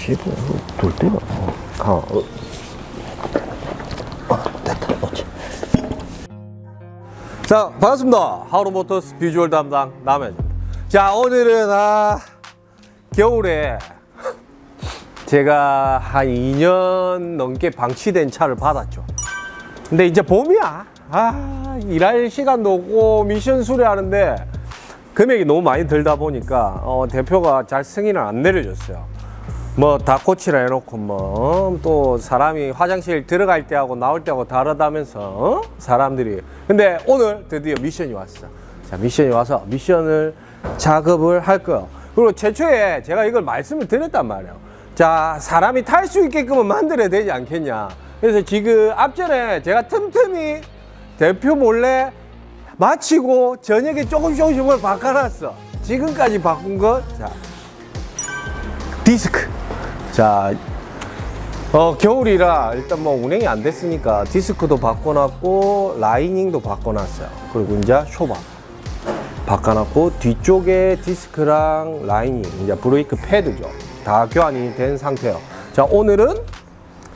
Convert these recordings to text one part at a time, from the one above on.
씨발, 돌 때가. 어, 가. 어. 어, 됐다. 오케이. 자, 반갑습니다. 하우로모터스 비주얼 담당 남해입니다. 자, 오늘은 아, 겨울에 제가 한 2년 넘게 방치된 차를 받았죠. 근데 이제 봄이야. 아, 일할 시간도 없고 미션 수리하는데 금액이 너무 많이 들다 보니까 어, 대표가 잘 승인을 안 내려줬어요. 뭐 다 고치라 해놓고 뭐 또 사람이 화장실 들어갈 때하고 나올 때하고 다르다면서 어? 사람들이 근데 오늘 드디어 미션이 왔어. 자 미션이 와서 미션을 작업을 할 거예요. 그리고 최초에 제가 이걸 말씀을 드렸단 말이에요. 자 사람이 탈 수 있게끔 만들어야 되지 않겠냐. 그래서 지금 앞전에 제가 틈틈이 대표 몰래 마치고 저녁에 조금씩 조금씩 뭘 바꿔놨어. 지금까지 바꾼 것, 자, 디스크. 자, 어, 겨울이라 일단 뭐 운행이 안 됐으니까 디스크도 바꿔놨고, 라이닝도 바꿔놨어요. 그리고 이제 쇼바. 바꿔놨고, 뒤쪽에 디스크랑 라이닝, 이제 브레이크 패드죠. 다 교환이 된 상태예요. 자, 오늘은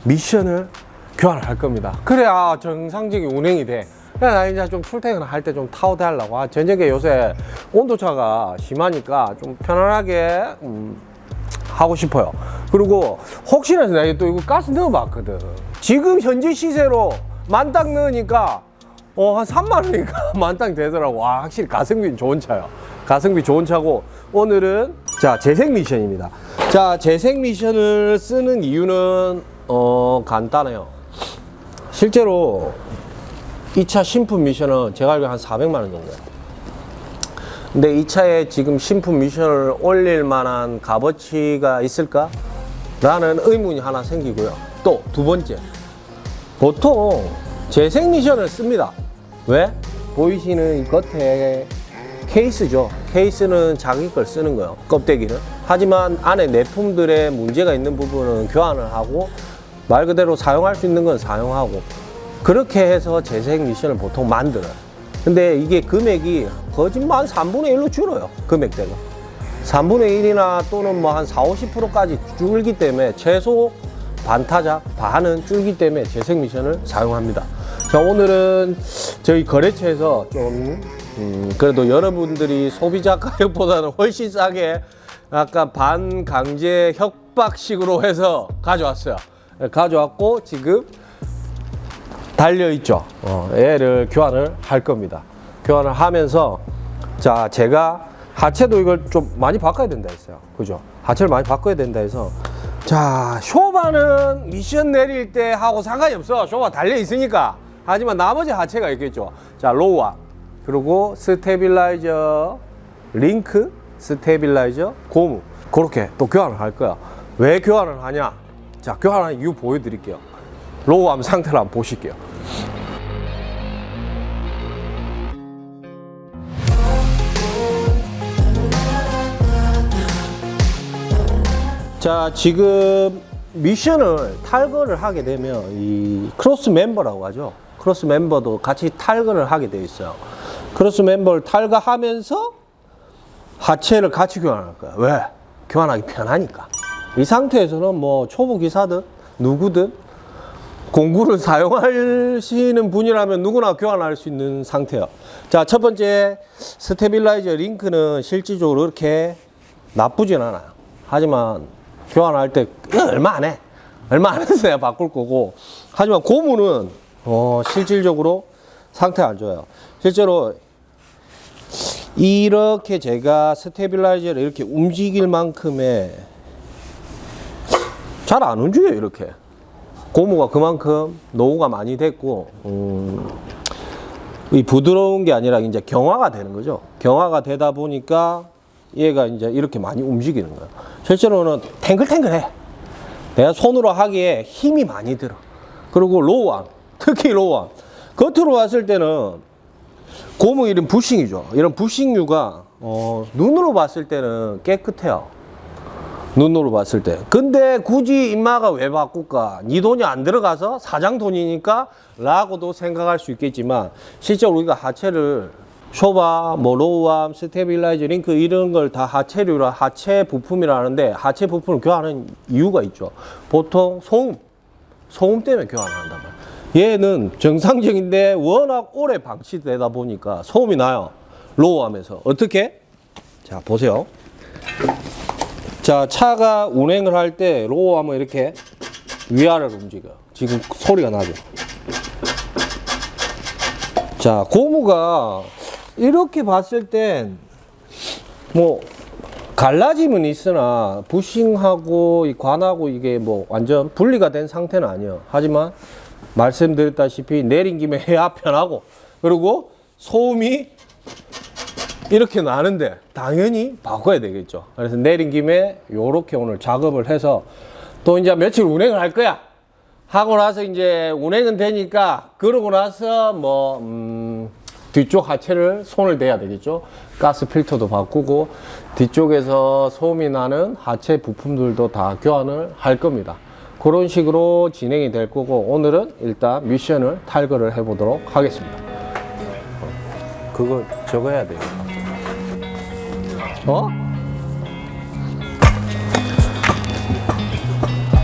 미션을 교환을 할 겁니다. 그래야 정상적인 운행이 돼. 나 이제 좀 출퇴근을 할때 좀 타고 다니려고. 아, 저녁에 요새 온도차가 심하니까 좀 편안하게 음, 하고 싶어요. 그리고 혹시나 내가 또 이거 가스 넣어봤거든. 지금 현재 시세로 만땅 넣으니까 어, 한 3만 원이니까 만땅 되더라고. 와, 확실히 가성비 좋은 차요. 가성비 좋은 차고 오늘은 자 재생 미션입니다. 자 재생 미션을 쓰는 이유는 어 간단해요. 실제로 이 차 신품 미션은 제가 알기로 한 400만 원 정도예요. 근데 이 차에 지금 신품 미션을 올릴 만한 값어치가 있을까? 라는 의문이 하나 생기고요. 또 두 번째. 보통 재생 미션을 씁니다. 왜? 보이시는 이 겉에 케이스죠. 케이스는 자기 걸 쓰는 거예요. 껍데기는. 하지만 안에 내품들의 문제가 있는 부분은 교환을 하고 말 그대로 사용할 수 있는 건 사용하고 그렇게 해서 재생 미션을 보통 만들어요. 근데 이게 금액이 거짓말 한 3분의 1로 줄어요. 금액대가. 3분의 1이나 또는 뭐 한 4, 50%까지 줄기 때문에 최소 반타작, 반은 줄기 때문에 재생 미션을 사용합니다. 자, 오늘은 저희 거래처에서 좀, 음, 그래도 여러분들이 소비자 가격보다는 훨씬 싸게 약간 반 강제 협박식으로 해서 가져왔어요. 가져왔고, 지금 달려 있죠. 어, 얘를 교환을 할 겁니다. 교환을 하면서, 자, 제가 하체도 이걸 좀 많이 바꿔야 된다 했어요. 그죠? 하체를 많이 바꿔야 된다 해서, 자, 쇼바는 미션 내릴 때 하고 상관이 없어. 쇼바 달려 있으니까. 하지만 나머지 하체가 있겠죠. 자, 로우와 그리고 스테빌라이저 링크, 스테빌라이저 고무. 그렇게 또 교환을 할 거야. 왜 교환을 하냐? 자, 교환하는 이유 보여드릴게요. 로우 암 상태를 한번 보실게요. 자, 지금 미션을 탈거를 하게 되면 이 크로스 멤버라고 하죠. 크로스 멤버도 같이 탈거를 하게 돼 있어요. 크로스 멤버를 탈거하면서 하체를 같이 교환할 거야. 왜? 교환하기 편하니까. 이 상태에서는 뭐 초보 기사든 누구든 공구를 사용하시는 분이라면 누구나 교환할 수 있는 상태예요. 자, 첫 번째 스테빌라이저 링크는 실질적으로 이렇게 나쁘진 않아요. 하지만 교환할 때 얼마 안 해. 얼마 안 내가 바꿀 거고. 하지만 고무는 어, 실질적으로 상태가 안 좋아요. 실제로 이렇게 제가 스테빌라이저를 이렇게 움직일 만큼의 잘 안 움직여요, 이렇게. 고무가 그만큼 노후가 많이 됐고, 음, 이 부드러운 게 아니라 이제 경화가 되는 거죠. 경화가 되다 보니까 얘가 이제 이렇게 많이 움직이는 거예요. 실제로는 탱글탱글해. 내가 손으로 하기에 힘이 많이 들어. 그리고 로우암, 특히 로우암. 겉으로 봤을 때는 고무 이런 부싱이죠. 이런 부싱류가 어, 눈으로 봤을 때는 깨끗해요. 눈으로 봤을 때. 근데 굳이 인마가 왜 바꿀까? 네 돈이 안 들어가서 사장 돈이니까 라고도 생각할 수 있겠지만 실제로 우리가 하체를 쇼바, 뭐 로우암, 스테빌라이저, 링크 이런 걸 다 하체류라 하체 부품이라는데 하체 부품을 교환하는 이유가 있죠. 보통 소음, 소음 때문에 교환을 한단 말이에요. 얘는 정상적인데 워낙 오래 방치되다 보니까 소음이 나요. 로우암에서 어떻게? 자 보세요. 자 차가 운행을 할 때 로우암은 이렇게 위아래로 움직여. 지금 소리가 나죠. 자, 고무가 이렇게 봤을 땐 뭐 갈라짐은 있으나 부싱하고 이 관하고 이게 뭐 완전 분리가 된 상태는 아니에요. 하지만 말씀드렸다시피 내린 김에 해야 편하고 그리고 소음이 이렇게 나는데 당연히 바꿔야 되겠죠. 그래서 내린 김에 요렇게 오늘 작업을 해서 또 이제 며칠 운행을 할 거야. 하고 나서 이제 운행은 되니까 그러고 나서 뭐 음, 뒤쪽 하체를 손을 대야 되겠죠. 가스 필터도 바꾸고 뒤쪽에서 소음이 나는 하체 부품들도 다 교환을 할 겁니다. 그런 식으로 진행이 될 거고 오늘은 일단 미션을 탈거를 해 보도록 하겠습니다. 그거 해야 돼요. 어?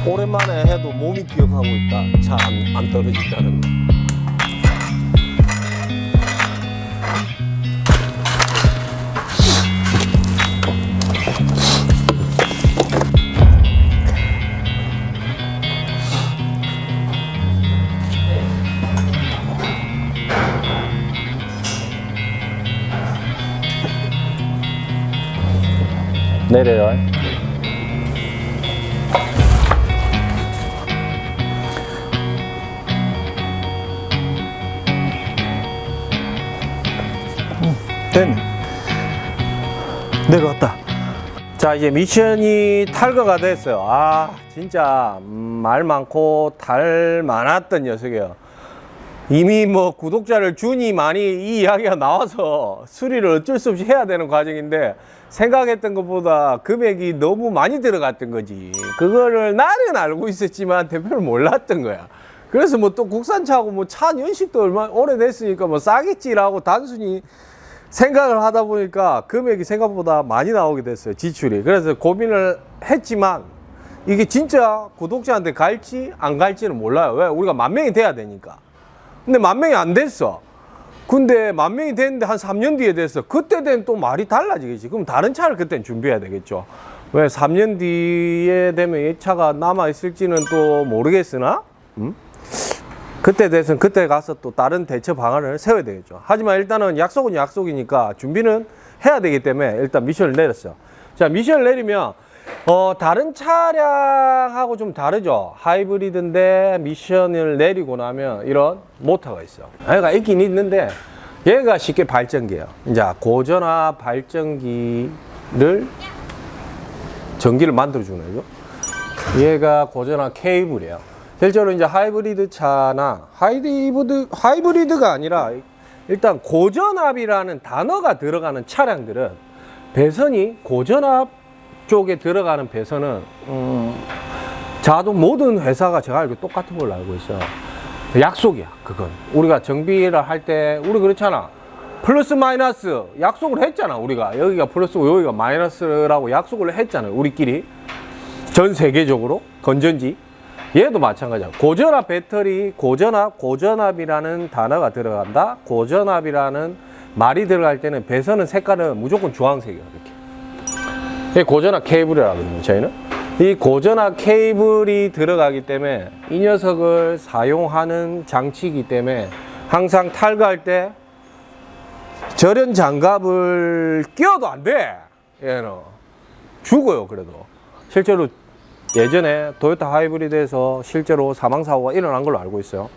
오랜만에 해도 몸이 기억하고 있다. 차안안 떨어진다는 거. 내려요. 됐네. 내려왔다. 자, 이제 미션이 탈거가 됐어요. 아, 진짜, 음, 말 많고 달 많았던 녀석이에요. 이미 뭐 구독자를 주니 많이 이 이야기가 나와서 수리를 어쩔 수 없이 해야 되는 과정인데 생각했던 것보다 금액이 너무 많이 들어갔던 거지. 그거를 나는 알고 있었지만 대표는 몰랐던 거야. 그래서 뭐 또 국산차하고 뭐 차 연식도 얼마 오래됐으니까 뭐 싸겠지라고 단순히 생각을 하다 보니까 금액이 생각보다 많이 나오게 됐어요. 지출이. 그래서 고민을 했지만 이게 진짜 구독자한테 갈지 안 갈지는 몰라요. 왜? 우리가 만 명이 돼야 되니까. 근데 만 명이 안 됐어. 근데 만 명이 됐는데 한 3년 뒤에 됐어. 그때 되면 또 말이 달라지겠지. 그럼 다른 차를 그때는 준비해야 되겠죠. 왜 3년 뒤에 되면 이 차가 남아 있을지는 또 모르겠으나, 음? 그때 돼서는 그때 가서 또 다른 대처 방안을 세워야 되겠죠. 하지만 일단은 약속은 약속이니까 준비는 해야 되기 때문에 일단 미션을 내렸어요. 자, 미션을 내리면 어, 다른 차량하고 좀 다르죠. 하이브리드인데 미션을 내리고 나면 이런 모터가 있어. 얘가 있긴 있는데 얘가 쉽게 발전기예요. 이제 고전압 발전기를 전기를 만들어 주는 거죠. 얘가 고전압 케이블이에요. 실제로 이제 하이브리드 차나 하이브리드 하이브리드가 아니라 일단 고전압이라는 단어가 들어가는 차량들은 배선이 고전압 쪽에 들어가는 배선은 음, 자동 모든 회사가 제가 알기로 똑같은 걸로 알고 있어요. 약속이야, 그건. 우리가 정비를 할 때 우리 그렇잖아. 플러스 마이너스 약속을 했잖아, 우리가. 여기가 플러스고 여기가 마이너스라고 약속을 했잖아요, 우리끼리. 전 세계적으로 건전지. 얘도 마찬가지야. 고전압 배터리, 고전압, 고전압이라는 단어가 들어간다. 고전압이라는 말이 들어갈 때는 배선은 색깔은 무조건 주황색이야, 이렇게. 고전압 케이블이라고 하거든요, 저희는. 이 고전압 케이블이 들어가기 때문에 이 녀석을 사용하는 장치이기 때문에 항상 탈거할 때 절연 장갑을 끼워도 안 돼. 얘는. 죽어요, 그래도. 실제로 예전에 도요타 하이브리드에서 실제로 사망 사고가 일어난 걸로 알고 있어요.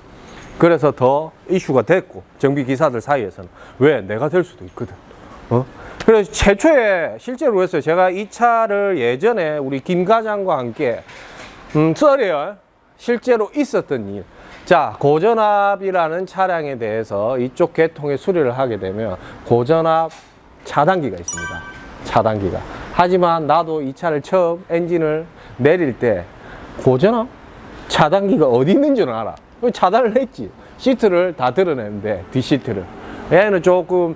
그래서 더 이슈가 됐고, 정비 기사들 사이에서는. 왜? 내가 될 수도 있거든. 어? 그래서 최초에 실제로 했어요. 제가 이 차를 예전에 우리 김 과장과 함께 음, 썰이에요. 실제로 있었던 일. 자, 고전압이라는 차량에 대해서 이쪽 계통의 수리를 하게 되면 고전압 차단기가 있습니다. 차단기가. 하지만 나도 이 차를 처음 엔진을 내릴 때 고전압 차단기가 어디 있는 줄 알아. 그 차단을 했지. 시트를 다 드러냈는데 뒷시트를. 얘는 조금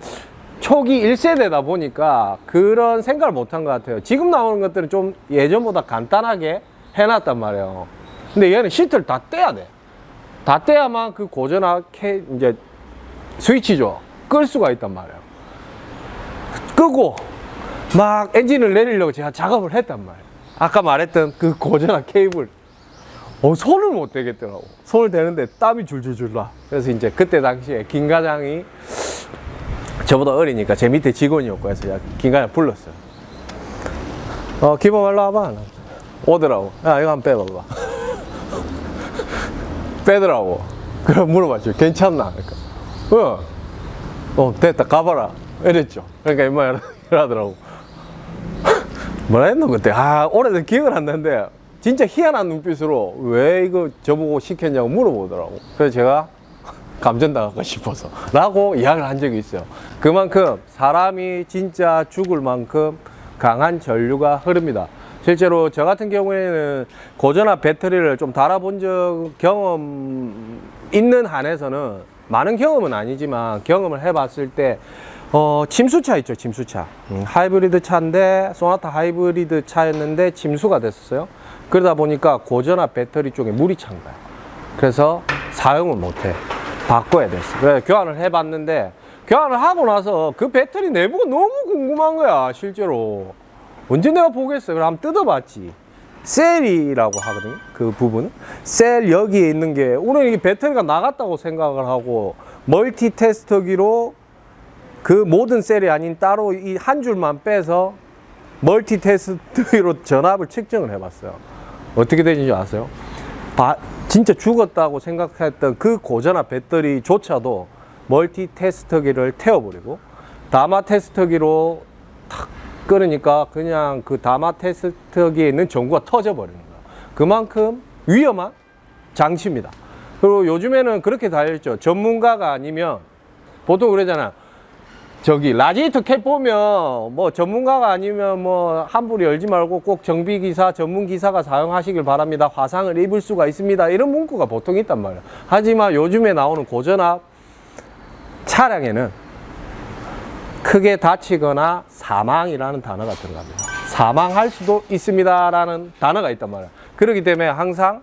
초기 1세대다 보니까 그런 생각을 못한 것 같아요. 지금 나오는 것들은 좀 예전보다 간단하게 해놨단 말이에요. 근데 얘는 시트를 다 떼야 돼. 다 떼야만 그 고전화 K, 이제 스위치죠. 끌 수가 있단 말이에요. 끄고 막 엔진을 내리려고 제가 작업을 했단 말이에요. 아까 말했던 그 고전화 케이블. 어, 손을 못 대겠더라고. 손을 대는데 땀이 줄줄줄 나. 그래서 이제 그때 당시에 김 과장이 저보다 어리니까 제 밑에 직원이었고 해서 제가 김 과장 불렀어요. 어, 기범 일로 와봐. 오더라고. 야, 이거 한번 빼봐봐. 빼더라고. 그럼 물어봤죠. 괜찮나? 그러니까. 어. 어, 됐다. 가봐라. 이랬죠. 그러니까 임마 이러더라고. 뭐라 했노, 그때? 아, 오래된 기억은 안 나는데, 진짜 희한한 눈빛으로 왜 이거 저보고 시켰냐고 물어보더라고. 그래서 제가 감전당할까 싶어서. 라고 이야기를 한 적이 있어요. 그만큼 사람이 진짜 죽을 만큼 강한 전류가 흐릅니다. 실제로 저 같은 경우에는 고전화 배터리를 좀 달아본 적 경험 있는 한에서는 많은 경험은 아니지만 경험을 해봤을 때 어, 침수차 있죠, 침수차. 음, 하이브리드 차인데, 소나타 하이브리드 차였는데 침수가 됐었어요. 그러다 보니까 고전화 배터리 쪽에 물이 찬 거야. 그래서 사용을 못 해. 바꿔야 됐어. 그래, 교환을 해봤는데, 교환을 하고 나서 그 배터리 내부가 너무 궁금한 거야, 실제로. 언제 내가 보겠어. 그럼 한번 뜯어봤지. 셀이라고 하거든요. 그 부분. 셀 여기에 있는 게, 오늘 이 배터리가 나갔다고 생각을 하고, 멀티 테스터기로 그 모든 셀이 아닌 따로 이 한 줄만 빼서 멀티 테스트로 전압을 측정을 해봤어요. 어떻게 되는지 아세요? 바- 진짜 죽었다고 생각했던 그 고전화 배터리조차도 멀티 테스터기를 태워버리고 다마 테스터기로 탁 끄니까 그냥 그 다마 테스터기에 있는 전구가 터져버리는 거예요. 그만큼 위험한 장치입니다. 그리고 요즘에는 그렇게 달렸죠. 전문가가 아니면 보통 그러잖아. 저기 라지에이터 캡 보면 뭐 전문가가 아니면 뭐 함부로 열지 말고 꼭 정비 기사 전문 기사가 사용하시길 바랍니다. 화상을 입을 수가 있습니다. 이런 문구가 보통 있단 말이야. 하지만 요즘에 나오는 고전압 차량에는 크게 다치거나 사망이라는 단어가 들어갑니다. 사망할 수도 있습니다 라는 단어가 있단 말이야. 그렇기 때문에 항상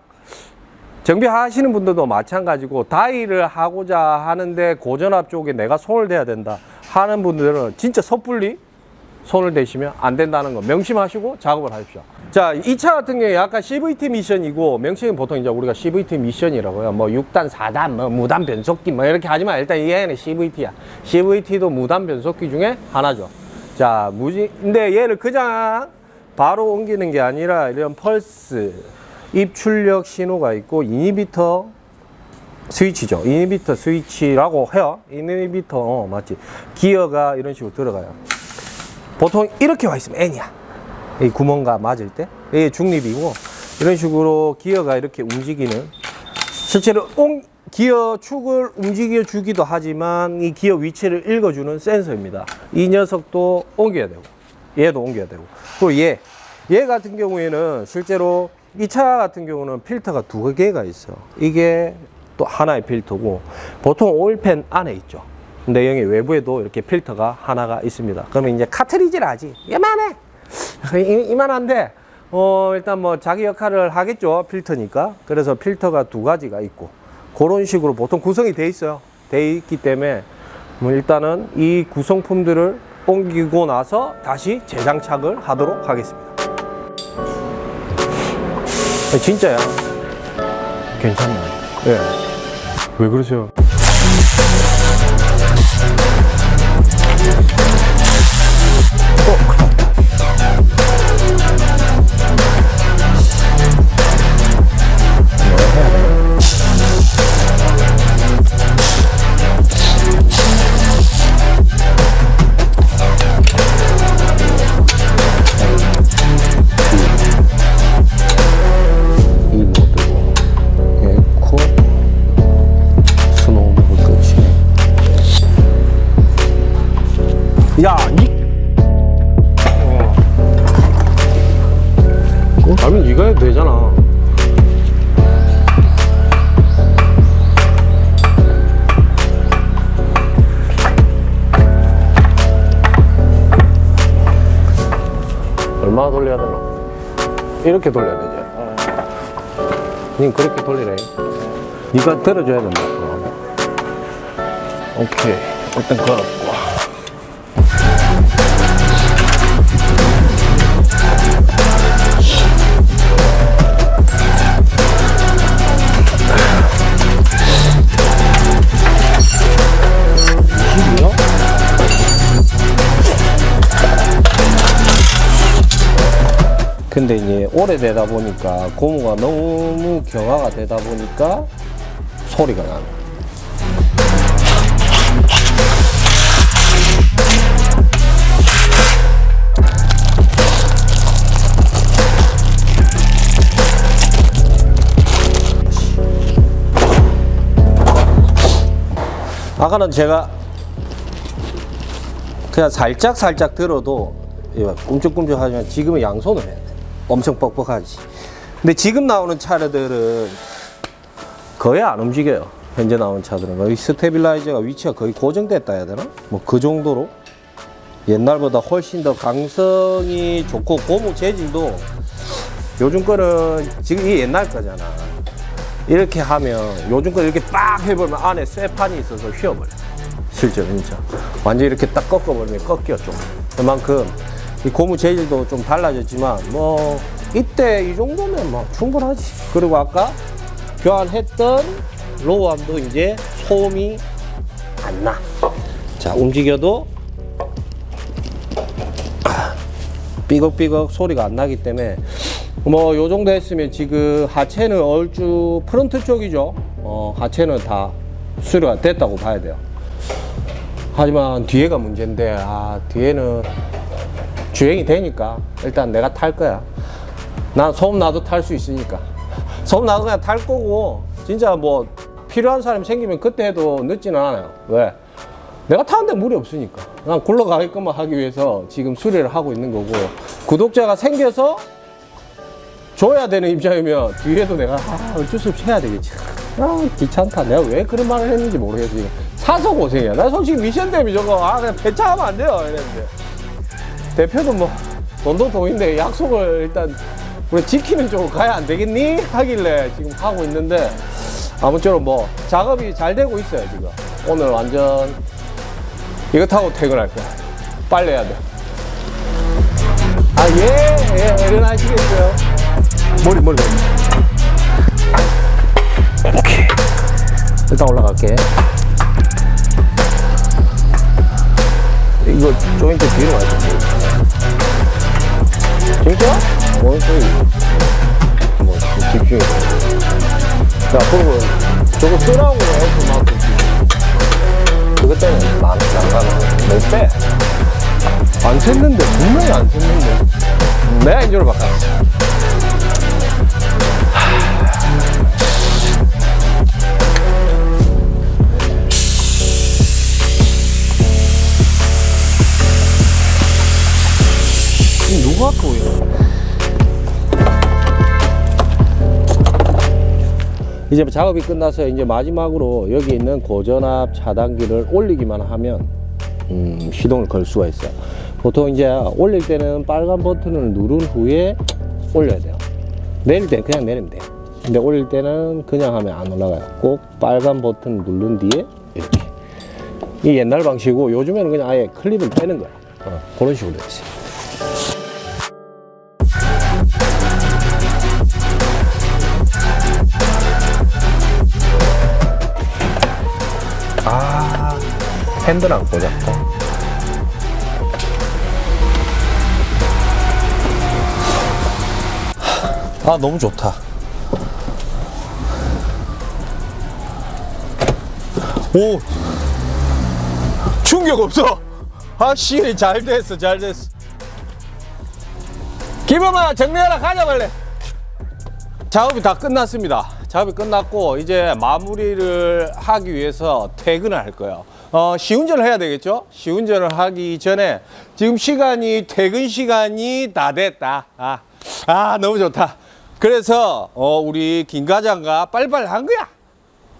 정비하시는 분들도 마찬가지고 다이를 하고자 하는데 고전압 쪽에 내가 손을 대야 된다 하는 분들은 진짜 섣불리 손을 대시면 안 된다는 거 명심하시고 작업을 하십시오. 자, 이 차 같은 경우에 약간 CVT 미션이고 명칭은 보통 이제 우리가 CVT 미션이라고요. 뭐 6단, 4단, 뭐 무단 변속기 뭐 이렇게 하지만 일단 얘는 CVT야. CVT도 무단 변속기 중에 하나죠. 자, 무지 근데 얘를 그냥 바로 옮기는 게 아니라 이런 펄스 입출력 신호가 있고 이니비터 스위치죠. 이니비터 스위치라고 해요. 이니비터 어, 맞지. 기어가 이런 식으로 들어가요. 보통 이렇게 와 있으면 N이야. 이 구멍과 맞을 때 이게 중립이고 이런 식으로 기어가 이렇게 움직이는 실제로 옹, 기어 축을 움직여 주기도 하지만 이 기어 위치를 읽어주는 센서입니다. 이 녀석도 옮겨야 되고 얘도 옮겨야 되고 또 얘, 얘 같은 경우에는 실제로 이 차 같은 경우는 필터가 두 개가 있어. 이게 또 하나의 필터고 보통 오일팬 안에 있죠. 근데 여기 외부에도 이렇게 필터가 하나가 있습니다. 그러면 이제 카트리지라지. 이만해. 이- 이만한데 어 일단 뭐 자기 역할을 하겠죠. 필터니까. 그래서 필터가 두 가지가 있고 그런 식으로 보통 구성이 돼 있어요. 돼 있기 때문에 뭐 일단은 이 구성품들을 옮기고 나서 다시 재장착을 하도록 하겠습니다. 진짜야. 괜찮네. 예. 왜 그러세요? 이 아니면 네가 해도 되잖아. 얼마나 돌려야 되나 이렇게 돌려야 되지. 님 그렇게 돌리래 네가 들어줘야 된다 오케이. 일단 걸었고. 근데 이제 오래되다 보니까 고무가 너무 경화가 되다 보니까 소리가 나는. 아까는 제가 그냥 살짝 살짝 들어도 꿈쩍꿈쩍 하지만 지금은 해야 돼. 엄청 뻑뻑하지. 근데 지금 나오는 차들은 거의 안 움직여요. 현재 나오는 차들은 거의 스테빌라이저가 위치가 거의 고정됐다 해야 되나? 뭐 그 정도로 옛날보다 훨씬 더 강성이 좋고 고무 재질도 요즘 거는 지금 이 옛날 거잖아. 이렇게 하면 요즘 거 이렇게 빡 해보면 안에 쇠판이 있어서 휘어버려. 실제로 진짜. 완전 이렇게 딱 꺾어버리면 꺾여 좀. 그만큼 이 고무 재질도 좀 달라졌지만 뭐 이때 이 정도면 뭐 충분하지. 그리고 아까 교환했던 로우암도 이제 소음이 안 나. 자 움직여도 아, 삐걱삐걱 소리가 안 나기 때문에 뭐 요 정도 했으면 지금 하체는 얼추 프론트 쪽이죠. 어, 하체는 다 수료가 됐다고 봐야 돼요. 하지만 뒤에가 문제인데 아 뒤에는 주행이 되니까 일단 내가 탈 거야. 난 소음 나도 탈 수 있으니까. 소음 나도 그냥 탈 거고 진짜 뭐 필요한 사람이 생기면 그때 해도 늦지는 않아요. 왜? 내가 타는데 무리 없으니까. 난 굴러가게끔만 하기 위해서 지금 수리를 하고 있는 거고 구독자가 생겨서 줘야 되는 입장이면 뒤에도 내가 아, 어쩔 수 없이 해야 되겠지. 아 귀찮다. 내가 왜 그런 말을 했는지 모르겠어 지금. 사서 고생이야. 나 솔직히 미션 대비 저거 아 그냥 배차하면 안 돼요 이랬는데 대표도 뭐 돈도 돈인데 약속을 일단 우리 지키는 쪽으로 가야 안 되겠니? 하길래 지금 하고 있는데 아무쪼록 뭐 작업이 잘 되고 있어요 지금. 오늘 완전 이거 타고 퇴근할 거야. 빨리 해야 돼. 아, 예, 예, 일어나시겠어요? 머리, 머리. 오케이. 일단 올라갈게. 이거 조인트 뒤로 가야 돼. 진짜? 뭐, 저기. 뭐, 집중이 돼. 자, 그리고 저거 쓰라고 해서 막 그것 때문에 만, 난가는 못 빼. 안 샜는데, 분명히 안 샜는데. 내가 인조를 바꿨어. 이제 작업이 끝나서 이제 마지막으로 여기 있는 고전압 차단기를 올리기만 하면 음, 시동을 걸 수가 있어요. 보통 이제 올릴 때는 빨간 버튼을 누른 후에 올려야 돼요. 내릴 때 그냥 내리면 돼요. 근데 올릴 때는 그냥 하면 안 올라가요. 꼭 빨간 버튼 누른 뒤에 이렇게. 이 옛날 방식이고 요즘에는 그냥 아예 클립을 빼는 거야. 어, 그런 식으로 되어 있어요. 핸들 안 꽂았다. 아, 너무 좋다. 오! 충격 없어! 확실히 잘 됐어, 잘 됐어. 기범아, 정리하러 가자, 빨리. 작업이 다 끝났습니다. 작업이 끝났고 이제 마무리를 하기 위해서 퇴근을 할 거예요. 어, 시운전을 해야 되겠죠? 시운전을 하기 전에 지금 시간이 퇴근 시간이 다 됐다. 아, 아 너무 좋다. 그래서 어, 우리 김 과장과 빨리빨리 한 거야.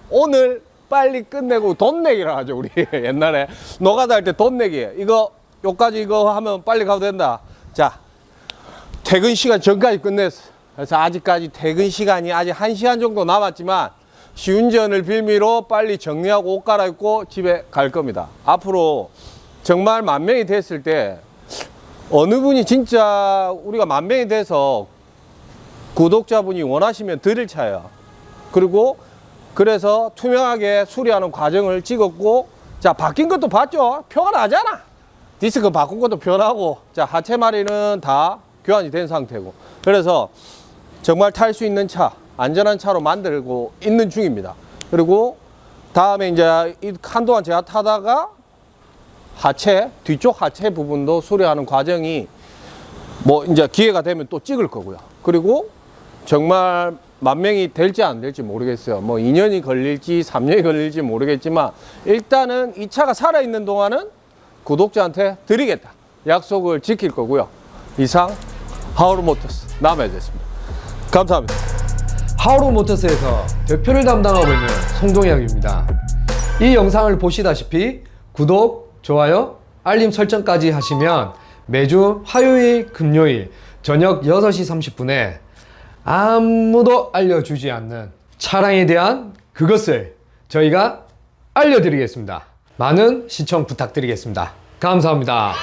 오늘 빨리 끝내고 돈 내기라 하죠 우리 옛날에 노가다 할 때 돈 내기 이거 요까지 이거 하면 빨리 가도 된다. 자 퇴근 시간 전까지 끝냈어. 그래서 아직까지 퇴근 시간이 아직 한시간 정도 남았지만 시운전을 빌미로 빨리 정리하고 옷 갈아입고 집에 갈 겁니다. 앞으로 정말 만 명이 됐을 때 어느 분이 진짜 우리가 만 명이 돼서 구독자분이 원하시면 드릴 차예요. 그리고 그래서 투명하게 수리하는 과정을 찍었고 자 바뀐 것도 봤죠 표가 나잖아 디스크 바꾼 것도 표나고 자 하체 마리는 다 교환이 된 상태고 그래서 정말 탈 수 있는 차 안전한 차로 만들고 있는 중입니다 그리고 다음에 이제 이 한동안 제가 타다가 하체 뒤쪽 하체 부분도 수리하는 과정이 뭐 이제 기회가 되면 또 찍을 거고요. 그리고 정말 만 명이 될지 안 될지 모르겠어요. 뭐 2년이 걸릴지 3년이 걸릴지 모르겠지만 일단은 이 차가 살아 있는 동안은 구독자한테 드리겠다. 약속을 지킬 거고요. 이상 하우르 모터스 남해졌습니다. 감사합니다. 하우로 모터스에서 대표를 담당하고 있는 송동혁입니다. 이 영상을 보시다시피 구독, 좋아요, 알림 설정까지 하시면 매주 화요일, 금요일 저녁 6시 30분에 아무도 알려주지 않는 차량에 대한 그것을 저희가 알려드리겠습니다. 많은 시청 부탁드리겠습니다. 감사합니다.